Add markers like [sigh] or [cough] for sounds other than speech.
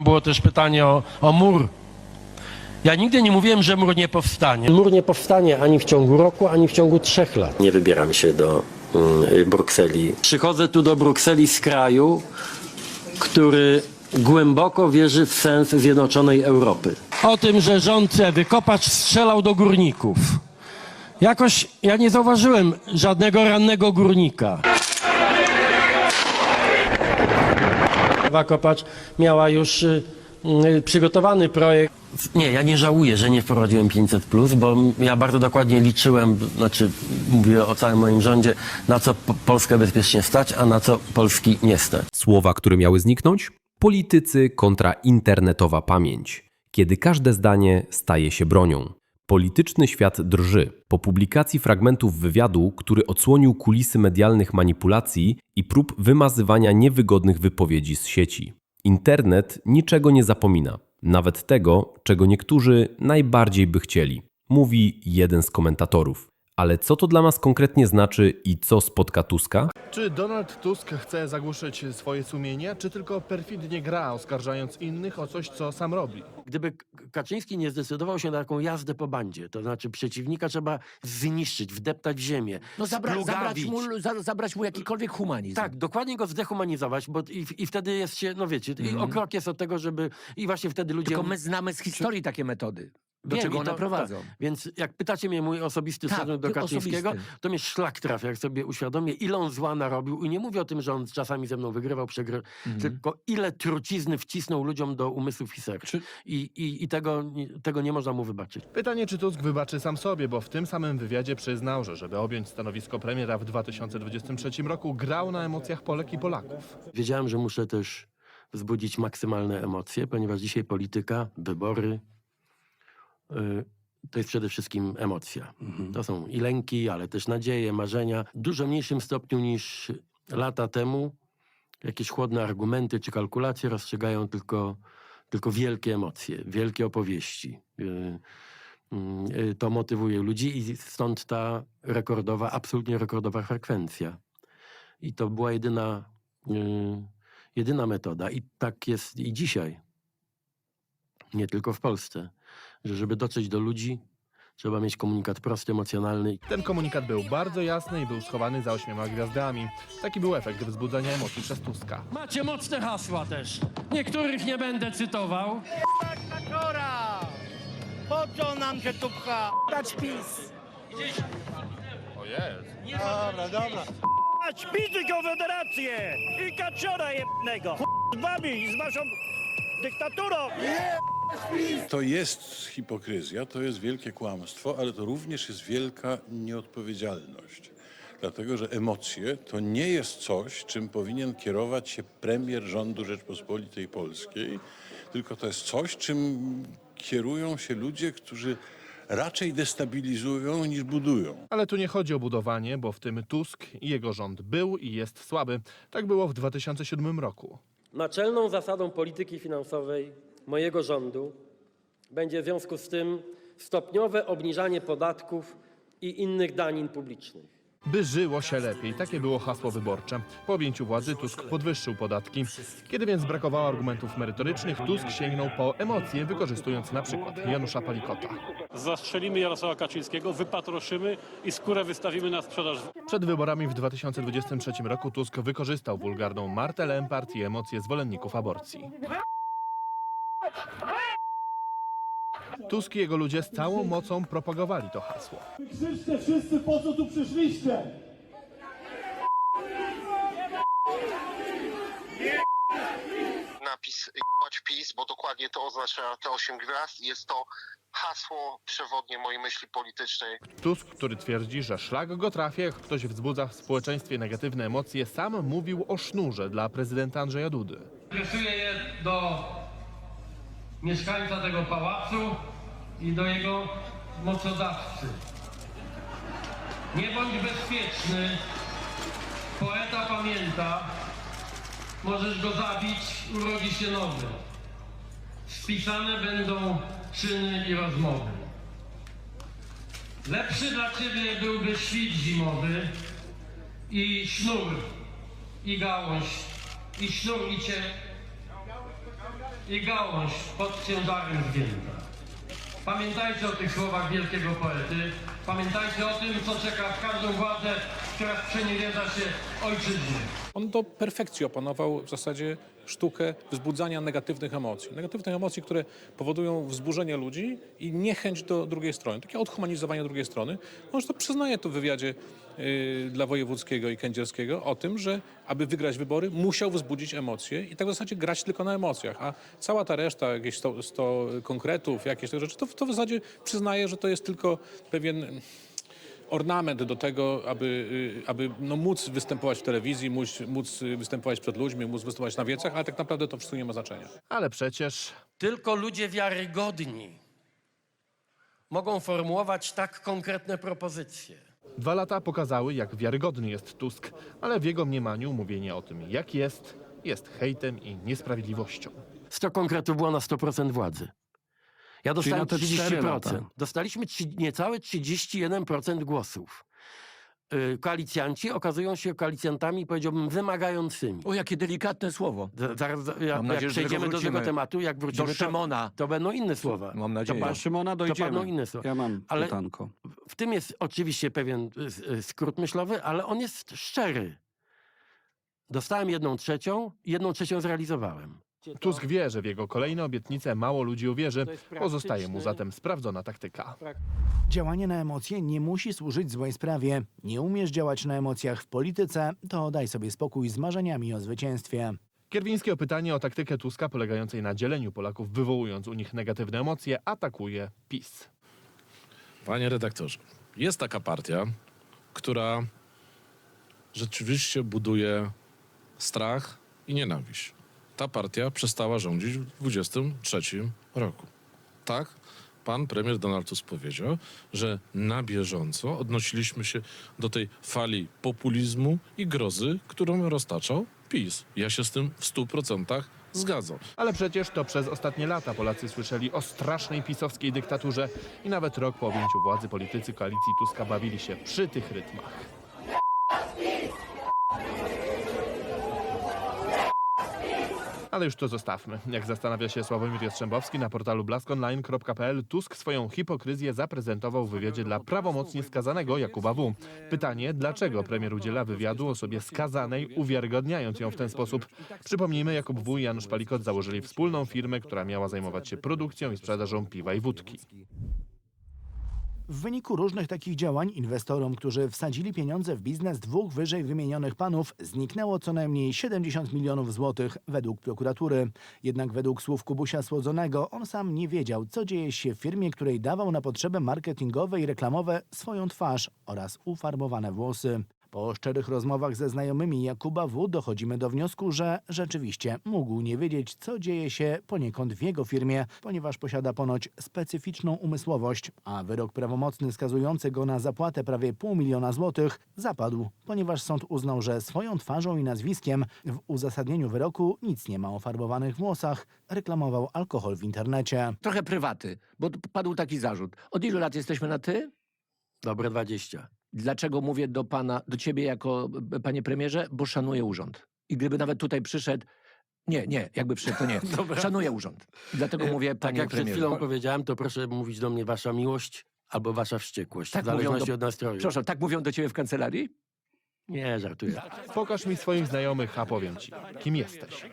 Było też pytanie o, o mur. Ja nigdy nie mówiłem, że mur nie powstanie. Mur nie powstanie ani w ciągu roku, ani w ciągu trzech lat. Nie wybieram się do mm, Brukseli. Przychodzę tu do Brukseli z kraju, który głęboko wierzy w sens zjednoczonej Europy. O tym, że rząd chce wykopać, strzelał do górników. Jakoś ja nie zauważyłem żadnego rannego górnika. Ewa Kopacz miała już y, y, przygotowany projekt. Nie, ja nie żałuję, że nie wprowadziłem 500, bo ja bardzo dokładnie liczyłem, znaczy mówię o całym moim rządzie, na co po- Polskę bezpiecznie stać, a na co Polski nie stać. Słowa, które miały zniknąć? Politycy kontra internetowa pamięć. Kiedy każde zdanie staje się bronią. Polityczny świat drży. Po publikacji fragmentów wywiadu, który odsłonił kulisy medialnych manipulacji i prób wymazywania niewygodnych wypowiedzi z sieci. Internet niczego nie zapomina, nawet tego, czego niektórzy najbardziej by chcieli, mówi jeden z komentatorów. Ale co to dla nas konkretnie znaczy i co spotka Tuska? Czy Donald Tusk chce zagłuszyć swoje sumienie, czy tylko perfidnie gra, oskarżając innych o coś, co sam robi? Gdyby Kaczyński nie zdecydował się na taką jazdę po bandzie, to znaczy przeciwnika trzeba zniszczyć, wdeptać w ziemię, No zabra, zabrać, splugawić. mu, za, zabrać mu jakikolwiek humanizm. Tak, dokładnie go zdehumanizować, bo i, i wtedy jest się, no wiecie, i o krok jest od tego, żeby i właśnie wtedy ludzie... Tylko my znamy z historii takie metody. Do Wiem, czego i one to- prowadzą. tak. Więc jak pytacie mnie mój osobisty Tak, stosunek do ty Kaczyńskiego, osobisty. to mnie szlak trafia, jak sobie uświadomię, ile on zła narobił. I nie mówię o tym, że on czasami ze mną wygrywał, przegrywał, Mhm. tylko ile trucizny wcisnął ludziom do umysłów i serc. I, i, i tego, tego nie można mu wybaczyć. Pytanie, czy Tusk wybaczy sam sobie, bo w tym samym wywiadzie przyznał, że żeby objąć stanowisko premiera w 2023 roku, grał na emocjach Polek i Polaków. Wiedziałem, że muszę też wzbudzić maksymalne emocje, ponieważ dzisiaj polityka, wybory to jest przede wszystkim emocja. To są i lęki, ale też nadzieje, marzenia. W dużo mniejszym stopniu niż lata temu jakieś chłodne argumenty czy kalkulacje rozstrzygają tylko, tylko wielkie emocje, wielkie opowieści. Y, y, To motywuje ludzi i stąd ta rekordowa, absolutnie rekordowa frekwencja. I to była jedyna, y, jedyna metoda. I tak jest i dzisiaj. Nie tylko w Polsce. Że żeby dotrzeć do ludzi, trzeba mieć komunikat prosty, emocjonalny. Ten komunikat był bardzo jasny i był schowany za ośmioma gwiazdami. Taki był efekt wzbudzania emocji przez Tuska. Macie mocne hasła też. Niektórych nie będę cytował. Kaczora! Po co nam się tu pcha? Dać PiS! O jest. Dobra, dobra. A śpity Konfederację! I kaczora jednego! Z wami, z waszą dyktaturą! To jest hipokryzja, to jest wielkie kłamstwo, ale to również jest wielka nieodpowiedzialność. Dlatego, że emocje to nie jest coś, czym powinien kierować się premier rządu Rzeczpospolitej Polskiej, tylko to jest coś, czym kierują się ludzie, którzy raczej destabilizują niż budują. Ale tu nie chodzi o budowanie, bo w tym Tusk i jego rząd był i jest słaby. Tak było w 2007 roku. Naczelną zasadą polityki finansowej mojego rządu będzie w związku z tym stopniowe obniżanie podatków i innych danin publicznych. By żyło się lepiej, takie było hasło wyborcze. Po objęciu władzy Tusk podwyższył podatki. Kiedy więc brakowało argumentów merytorycznych, Tusk sięgnął po emocje, wykorzystując na przykład Janusza Palikota. Zastrzelimy Jarosława Kaczyńskiego, wypatroszymy i skórę wystawimy na sprzedaż Przed wyborami w 2023 roku Tusk wykorzystał wulgarną Martę Lempart i emocje zwolenników aborcji. Tusk i jego ludzie z całą mocą propagowali to hasło. Krzyczcie wszyscy, po co tu przyszliście? napis jebać PiS, bo dokładnie to oznacza te 8 gwiazd i jest to hasło przewodnie mojej myśli politycznej. Tusk, który twierdzi, że szlak go trafia, jak ktoś wzbudza w społeczeństwie negatywne emocje, sam mówił o sznurze dla prezydenta Andrzeja Dudy. Adresuję je do mieszkańca tego pałacu i do jego mocodawcy. Nie bądź bezpieczny, poeta pamięta, możesz go zabić, urodzi się nowy. Spisane będą czyny i rozmowy. Lepszy dla ciebie byłby świt zimowy i sznur, i gałąź, i sznur, i cie, i gałąź pod ciężarem zdjęta. Pamiętajcie o tych słowach wielkiego poety. Pamiętajcie o tym, co czeka w każdą władzę, która sprzeniewierza się ojczyźnie. On do perfekcji opanował w zasadzie sztukę wzbudzania negatywnych emocji. Negatywnych emocji, które powodują wzburzenie ludzi i niechęć do drugiej strony. Takie odhumanizowanie drugiej strony. On to przyznaje to w wywiadzie yy, dla Wojewódzkiego i Kędzierskiego o tym, że aby wygrać wybory musiał wzbudzić emocje i tak w zasadzie grać tylko na emocjach. A cała ta reszta, jakieś 100, 100 konkretów, jakieś te rzeczy, to, to w zasadzie przyznaje, że to jest tylko pewien ornament do tego, aby, y, aby no, móc występować w telewizji, móc, móc występować przed ludźmi, móc występować na wiecach, ale tak naprawdę to wszystko nie ma znaczenia. Ale przecież Tylko ludzie wiarygodni mogą formułować tak konkretne propozycje. dwa lata pokazały, jak wiarygodny jest Tusk, ale w jego mniemaniu mówienie o tym, jak jest, jest hejtem i niesprawiedliwością. 100 konkretów było na 100% władzy. Ja dostałem na te cztery 30%. lata. Dostaliśmy trzy, niecałe 31% głosów. Yy, koalicjanci okazują się koalicjantami, powiedziałbym, wymagającymi. O, jakie delikatne słowo. Z- Zaraz, za- ja, Mam jak nadzieję, że przejdziemy do tego tematu, jak wrócimy, Do Szymona. To, to będą inne słowa. Mam nadzieję. To, Do pa- Szymona to dojdziemy. padną inne słowa. Ja mam Ale- pytanko. W tym jest oczywiście pewien y, y, skrót myślowy, ale on jest szczery. Dostałem jedną trzecią, jedną trzecią zrealizowałem. Tusk wie, że w jego kolejne obietnice mało ludzi uwierzy. Pozostaje mu zatem sprawdzona taktyka. Działanie na emocje nie musi służyć złej sprawie. Nie umiesz działać na emocjach w polityce, to daj sobie spokój z marzeniami o zwycięstwie. Kierwiński o pytanie o taktykę Tuska polegającej na dzieleniu Polaków, wywołując u nich negatywne emocje, atakuje PiS. Panie redaktorze, jest taka partia, która rzeczywiście buduje strach i nienawiść. Ta partia przestała rządzić w 23 roku. Tak, pan premier Donald Tusk powiedział, że na bieżąco odnosiliśmy się do tej fali populizmu i grozy, którą roztaczał PiS. Ja się z tym w 100% zgadzam. Ale przecież to przez ostatnie lata Polacy słyszeli o strasznej pisowskiej dyktaturze i nawet rok po objęciu władzy politycy koalicji Tuska bawili się przy tych rytmach. Ale już to zostawmy. Jak zastanawia się Sławomir Jastrzębowski na portalu blaskonline.pl, Tusk swoją hipokryzję zaprezentował w wywiadzie dla prawomocnie skazanego Jakuba W. Pytanie, dlaczego premier udziela wywiadu osobie skazanej, uwiarygodniając ją w ten sposób? Przypomnijmy, Jakub W. i Janusz Palikot założyli wspólną firmę, która miała zajmować się produkcją i sprzedażą piwa i wódki. W wyniku różnych takich działań inwestorom, którzy wsadzili pieniądze w biznes dwóch wyżej wymienionych panów, zniknęło co najmniej 70 milionów złotych według prokuratury. Jednak według słów Kubusia Słodzonego, on sam nie wiedział, co dzieje się w firmie, której dawał na potrzeby marketingowe i reklamowe swoją twarz oraz ufarbowane włosy. Po szczerych rozmowach ze znajomymi Jakuba W. dochodzimy do wniosku, że rzeczywiście mógł nie wiedzieć, co dzieje się poniekąd w jego firmie, ponieważ posiada ponoć specyficzną umysłowość, a wyrok prawomocny skazujący go na zapłatę prawie pół miliona złotych zapadł, ponieważ sąd uznał, że swoją twarzą i nazwiskiem w uzasadnieniu wyroku nic nie ma o farbowanych włosach, reklamował alkohol w internecie. Trochę prywaty, bo t- padł taki zarzut. Od ilu lat jesteśmy na ty? Dobre 20. Dlaczego mówię do pana, do ciebie jako e, panie premierze? Bo szanuję urząd. I gdyby nawet tutaj przyszedł, nie, nie, jakby przyszedł, to nie. [laughs] Szanuję urząd. I Dlatego mówię, Tak panie jak przed premierze. chwilą powiedziałem, to proszę mówić do mnie wasza miłość albo wasza wściekłość, Tak w mówią zależności do- od nastroju. Przepraszam, tak mówią do ciebie w kancelarii? Nie, żartuję. Pokaż mi swoich znajomych, a powiem ci, kim jesteś.